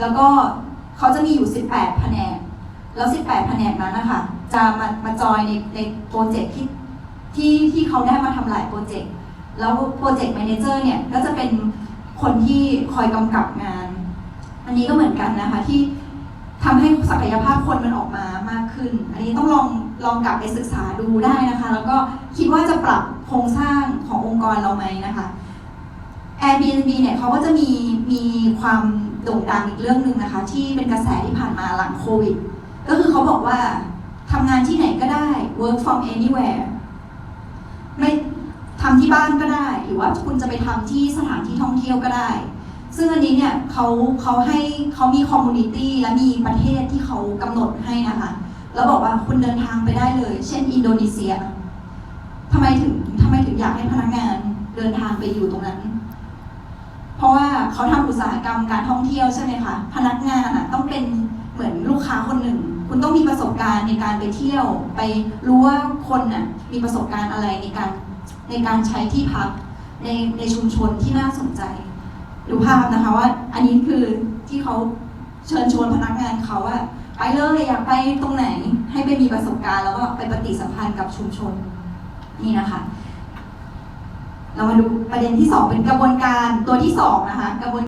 แล้วก็เขาจะมีอยู่ 18 แผนก แล้ว 18 แผนกนั้นนะคะ จะมามาจอยในในโปรเจกต์ที่ที่ที่เขาได้มาทำหลายโปรเจกต์ แล้วโปรเจกต์แมเนเจอร์เนี่ยก็จะเป็นคนที่คอยกำกับงาน อันนี้ก็เหมือนกันนะคะที่ทำให้ศักยภาพคนมันออกมามากขึ้น อันนี้ต้องลองลองกลับไปศึกษาดูได้นะคะ แล้วก็คิดว่าจะปรับโครงสร้างขององค์กรเราไหมนะคะ Airbnb เนี่ยเขาก็จะมีมีความ โด่งดังอีกเรื่องหนึ่งนะคะ ที่เป็นกระแสที่ผ่านมาหลังโควิด ก็คือเขาบอกว่าทำงานที่ไหนก็ได้ work from anywhere ไม่ทำที่บ้านก็ได้ หรือว่าคุณจะไปทำที่สถานที่ท่องเที่ยวก็ได้ ซึ่งอันนี้เนี่ยเขาเขาให้เขามีคอมมูนิตี้และมีประเทศที่เขากำหนดให้นะคะ แล้วบอกว่าคุณเดินทางไปได้เลย เช่น อินโดนีเซียทำไมถึงทำไมถึงอยากให้พนักงานเดินทางไปอยู่ตรงนั้น เพราะว่าเขาทำอุตสาหกรรมการท่องเที่ยวใช่ไหมคะพนักงานอะต้องเป็นเหมือนลูกค้าคนหนึ่ง คุณต้องมีประสบการณ์ในการไปเที่ยว ไปรู้ว่าคนน่ะมีประสบการณ์อะไรในการในการใช้ที่พักในในชุมชนที่น่าสนใจดูภาพนะคะว่าอันนี้คือที่เขาเชิญชวนพนักงานเขาว่าไปเลยอยากไปตรงไหนให้ไปมีประสบการณ์ แล้วก็ไปปฏิสัมพันธ์กับชุมชนนี่นะคะ เรามาดูประเด็นที่สองเป็นกระบวนการตัวที่สองนะคะกระบวน